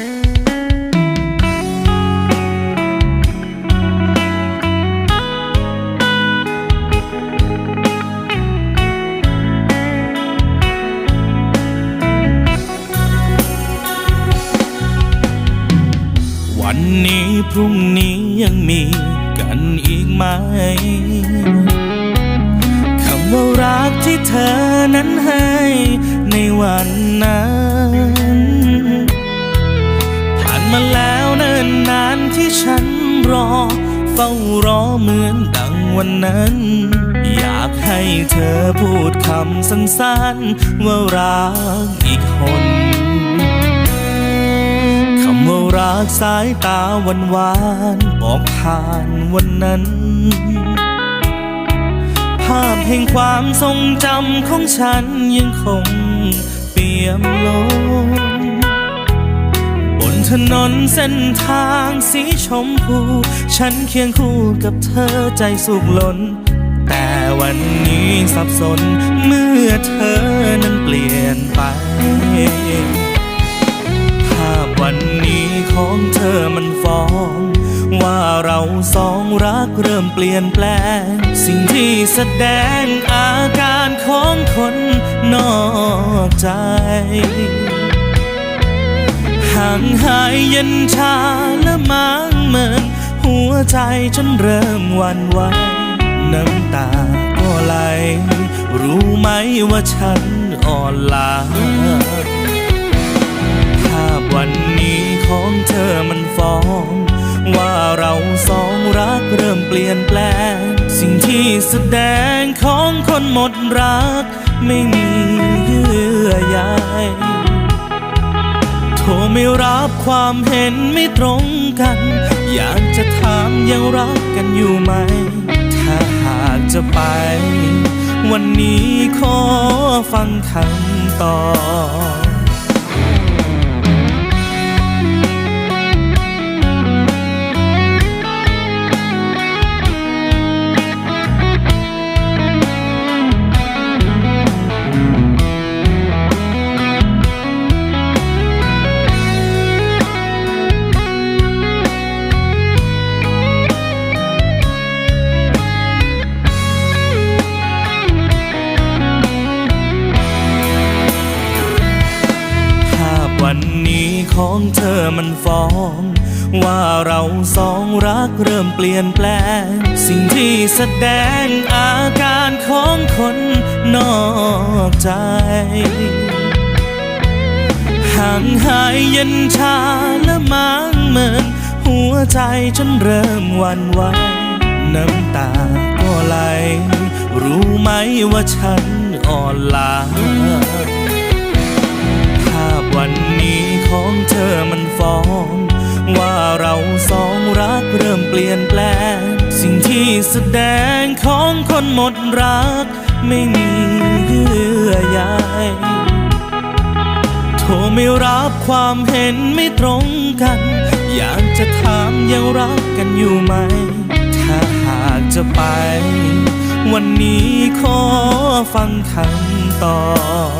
วันนี้พรุ่งนี้ยังมีกันอีกไหมคำว่ารักที่เธอนั้นให้ในวันนั้น ที่ฉันรอ เฝ้ารอเหมือนดังวันนั้น อยากให้เธอพูดคำสั้นๆ ว่ารักอีกคนคำว่ารักสายตาหวานหวานๆบอกผ่านวันนั้นภาพแห่งความทรงจำของฉันยังคงเปี่ยมล้น ถนนเส้นทางสีชมพู ฉันเคียงคู่กับเธอใจสุขล้น แต่วันนี้สับสนเมื่อเธอนั้นเปลี่ยนไปภาพวันนี้ของเธอมันฟ้อง ว่าเราสองรักเริ่มเปลี่ยนแปลง สิ่งที่แสดงอาการของคนนอกใจ ห่างหายเย็นชาและมางเมินหัวใจฉันเริ่มวันไหวน้ำตาก็ไหล รู้ไหมว่าฉันอ่อนล้าภาพวันนี้ของเธอมันฟ้อง ว่าเราสองรักเริ่มเปลี่ยนแปลง สิ่งที่แสดงของคนหมดรัก ไม่มีเยื่อใย โทรไม่รับความเห็นไม่ตรงกัน อยากจะถามยังรักกันอยู่ไหม ถ้าหากจะไป วันนี้ขอฟังคำตอบ ของเธอมันฟ้อง ว่าเราสองรักเริ่มเปลี่ยนแปลง สิ่งที่แสดงอาการของคนนอกใจ ห่างหายเย็นชาและมางเมินหัวใจฉันเริ่มวันไหวน้ำตาก็ไหลรู้ไหมว่าฉันอ่อน เปลี่ยนแปลง สิ่งที่แสดงของคนหมดรัก ไม่มีเยื่อใยโทรไม่รับความเห็นไม่ตรงกัน อยากจะถามยังรักกันอยู่ไหม ถ้าหากจะไป วันนี้ขอฟังคำตอบ